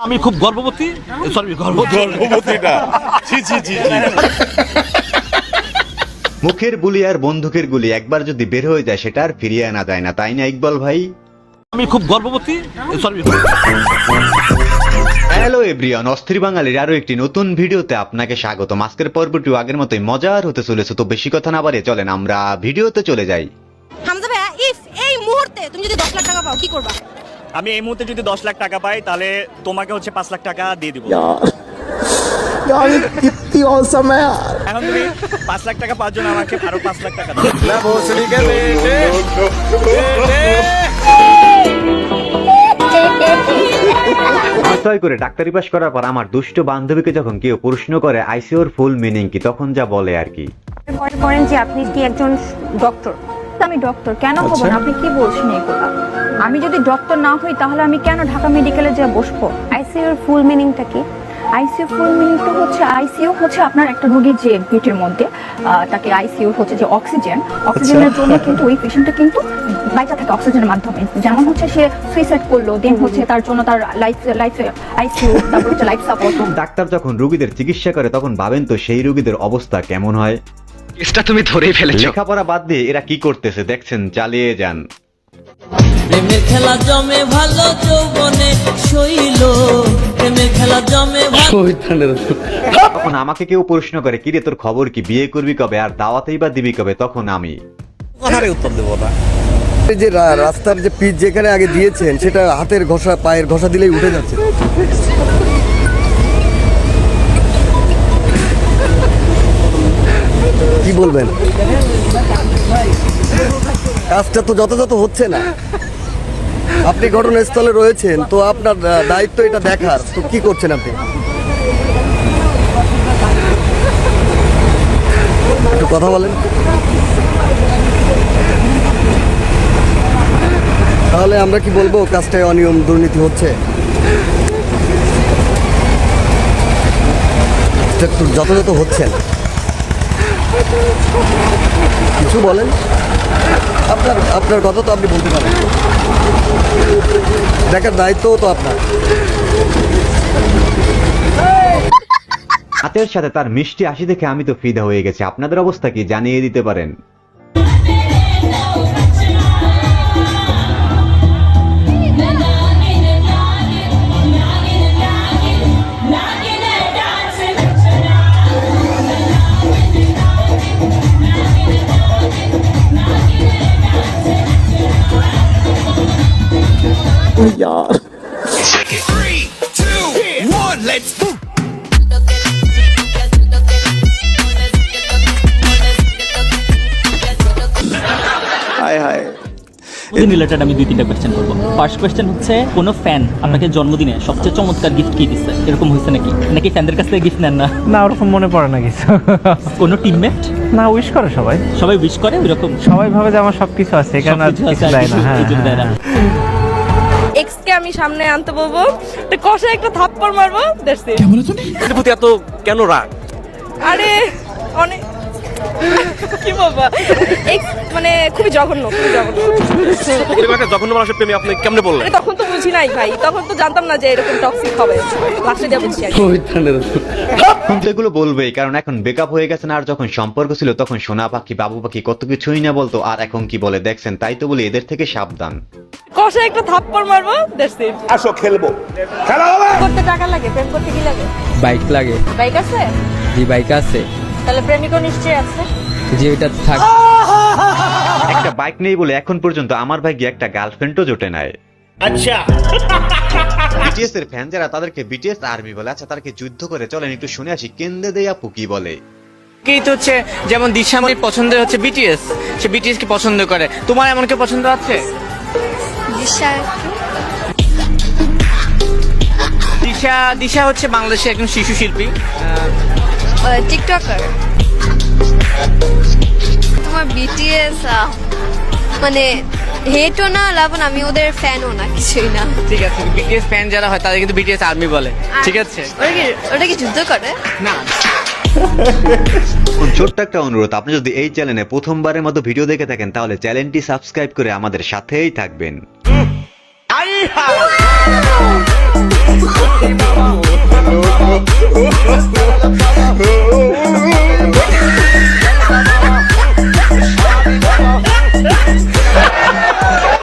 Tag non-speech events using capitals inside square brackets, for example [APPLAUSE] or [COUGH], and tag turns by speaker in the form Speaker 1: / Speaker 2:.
Speaker 1: আমি খুব গর্ভবতী? সরি গর্ভবতী।
Speaker 2: গর্ভবতীটা। ছি ছি ছি ছি।
Speaker 3: মুখের বুলি আর বন্দুকের গুলি একবার যদি বের হয়ে যায় সেটা আর ফিরিয়ে আনা যায় না। তাই না ইকবাল ভাই?
Speaker 1: আমি খুব গর্ভবতী? সরি
Speaker 3: হ্যালো এভরিওয়ান অস্থির বাঙালির আরও একটি নতুন ভিডিওতে আপনাকে স্বাগত আজকের পর্বটিও আগের মতোই মজার হতে চলেছে তো বেশি কথা না বাড়িয়ে চলেন আমরা ভিডিওতে চলে যাই।
Speaker 4: হামজা ভাইয়া ইফ এই মুহূর্তে তুমি যদি দশ লাখ টাকা পাও কি করবা?
Speaker 5: আমি এই মুহূর্তে যদি দশ লাখ টাকা পাই তাহলে তোমাকে হচ্ছে পাঁচ লাখ টাকা দিয়ে দিব। এখন পাঁচ লাখ টাকা পাওয়ার জন্য আমাকে পাঁচ লাখ টাকা
Speaker 3: করে ডাক্তারি পাশ করার পর আমার দুষ্ট বান্ধবীকে যখন কেউ প্রশ্ন করে আইসিওর ফুল মিনিং কি? তখন যা বলে আর কি।
Speaker 6: মনে করেন যে আপনি কি একজন ডক্টর? আমি ডক্টর কেন হব না? আপনি কি বলছেন এগুলা? আমি যদি ডক্টর না হই তাহলে আমি কেন ঢাকা মেডিকেলে যে বসবো? আইসিইউ এর ফুল মিনিংটা কি? আইসিইউ ফুল মিনিংটা হচ্ছে আইসিইউ হচ্ছে আপনার একটা রোগীর যে পেটের মধ্যে তাকে আইসিইউ হচ্ছে যে অক্সিজেন অক্সিজেনের জন্য কিন্তু ওই পেশেন্টটা কিন্তু বাইচা থাকে অক্সিজেনের মাধ্যমে। যেমন হচ্ছে সে সুইসাইড করল দেন হচ্ছে তার জন্য তার লাইফ লাইফ আইসিইউ তারপর হচ্ছে লাইফ সাপোর্ট
Speaker 3: ডাক্তার যখন রোগীদের চিকিৎসা করে তখন ভাবেন তো সেই রোগীদের অবস্থা কেমন হয়?
Speaker 7: কেসটা তুমি ধরেই ফেলেছো।
Speaker 3: লেখাপড়া বাদ দিয়ে এরা কি করতেছে? দেখছেন চালিয়ে যান।
Speaker 8: প্রেমের খেলা জমে ভালো যৌবনে শৈল। প্রেমের খেলা জমে ভালো [LAUGHS]
Speaker 3: তখন আমাকে কেউ প্রশ্ন করে কিরে তোর খবর কি? বিয়ে করবি কবে? আর দাওয়াতেই বা দিবি কবে? তখন আমি।
Speaker 2: কথারই উত্তর দেবো না।
Speaker 9: এই যে রা- রাস্তার যে পিচ যেখানে আগে দিয়েছেন সেটা হাতের ঘষা পায়ের ঘষা দিলেই উঠে যাচ্ছে। বলবেন? কাজটা তো যথাযথ হচ্ছে না। আপনি ঘটনাস্থলে রয়েছেন, তো আপনার দায়িত্ব এটা দেখার। তো কি করছেন আপনি? একটু কথা বলেন। তাহলে আমরা কি বলব, কাজটায় অনিয়ম, দুর্নীতি হচ্ছে? যথাযথ হচ্ছে না। কিছু বলেন? আপনার আপনার কথা তো আপনি বলতে পারেন। দেখার দায়িত্ব তো আপনার।
Speaker 3: হাতের সাথে তার মিষ্টি হাসি দেখে আমি তো ফিদা হয়ে গেছি। আপনাদের অবস্থা কি জানিয়ে দিতে পারেন?
Speaker 9: my god.
Speaker 10: রিলেটেড আমি দুই তিনটা কোয়েশ্চেন করব। ফার্স্ট কোয়েশ্চেন হচ্ছে কোনো ফ্যান আপনাকে জন্মদিনে সবচেয়ে চমৎকার গিফট কি দিচ্ছে এরকম হয়েছে নাকি? নাকি ফ্যানদের কাছ থেকে গিফট নেন না?
Speaker 11: না ওরকম মনে পড়ে না কিছু।
Speaker 10: কোনো টিমমেট
Speaker 11: না উইশ করে সবাই।
Speaker 10: সবাই উইশ করে ওইরকম?
Speaker 11: সবাই ভাবে যে আমার সবকিছু আছে এখানে কিছু দেয় না
Speaker 10: হ্যাঁ,
Speaker 11: হ্যাঁ।
Speaker 10: কিছু দেয় না।
Speaker 11: হ্যাঁ।
Speaker 4: এক্স কে আমি সামনে আনতে বলব তো কষে একটা থাপ্পড় মারবো দেখছি
Speaker 2: এর প্রতি এত কেন রাগ
Speaker 4: আরে অনেক কি মানে খুবই জঘন্য খুবই জঘন্য।
Speaker 2: পরিবারকে যখন মানুষের প্রেমে আপনি কেমনে বললেন?
Speaker 4: তখন তো বুঝি নাই ভাই তখন তো জানতাম না যে এরকম টক্সিক হবে। লাস্টে যা বুঝছি আর কি।
Speaker 3: এখন তো এগুলো বলবেই কারণ এখন বেকআপ হয়ে গেছে না আর যখন সম্পর্ক ছিল তখন সোনা পাখি বাবু পাখি কত কিছুই না বলতো আর এখন কি বলে দেখছেন? তাই তো বলি এদের থেকে সাবধান।
Speaker 4: কষে একটা থাপ্পড় মারবো
Speaker 2: আসো খেলব। খেলা হবে।
Speaker 4: করতে টাকা লাগে প্রেম করতে কি লাগে?
Speaker 8: বাইক লাগে।
Speaker 4: বাইক আছে?
Speaker 8: জি বাইক আছে।
Speaker 4: তাহলে প্রেমিকও নিশ্চয়ই আছে।
Speaker 8: যে ওইটা থাক
Speaker 3: একটা বাইক নেই বলে এখন পর্যন্ত আমার ভাগ্যে একটা গার্লফ্রেন্ডও জোটে নাই।
Speaker 5: আচ্ছা।
Speaker 3: বিটিএস এর ফ্যান যারা তাদেরকে বিটিএস আর্মি বলে। আচ্ছা তাদেরকে যুদ্ধ করে চলেন একটু শুনে আসি কেন্দ্রে দেয়া আপু কি বলে।
Speaker 8: কি তো হচ্ছে যেমন দিশামণির পছন্দ হচ্ছে বিটিএস সে বিটিএস কে পছন্দ করে। তোমার এমন কেউ পছন্দ আছে? দিশা দিশা হচ্ছে বাংলাদেশের একজন শিশু শিল্পী।
Speaker 4: টিকটকার তোমার বিটিএস মানে হেটও না লাভন আমি ওদের ফ্যানও না কিছুই না।
Speaker 8: ঠিক আছে বিটিএস ফ্যান যারা হয় তাদের কিন্তু বিটিএস আর্মি বলে। ঠিক আছে?
Speaker 4: ওটা কি ওটা কি যুদ্ধ করে?
Speaker 8: না।
Speaker 3: ছোট্ট একটা অনুরোধ আপনি যদি এই চ্যানেলে প্রথমবারের মতো ভিডিও দেখে থাকেন তাহলে চ্যানেলটি সাবস্ক্রাইব করে আমাদের সাথেই থাকবেন।
Speaker 2: হায় [LAUGHS]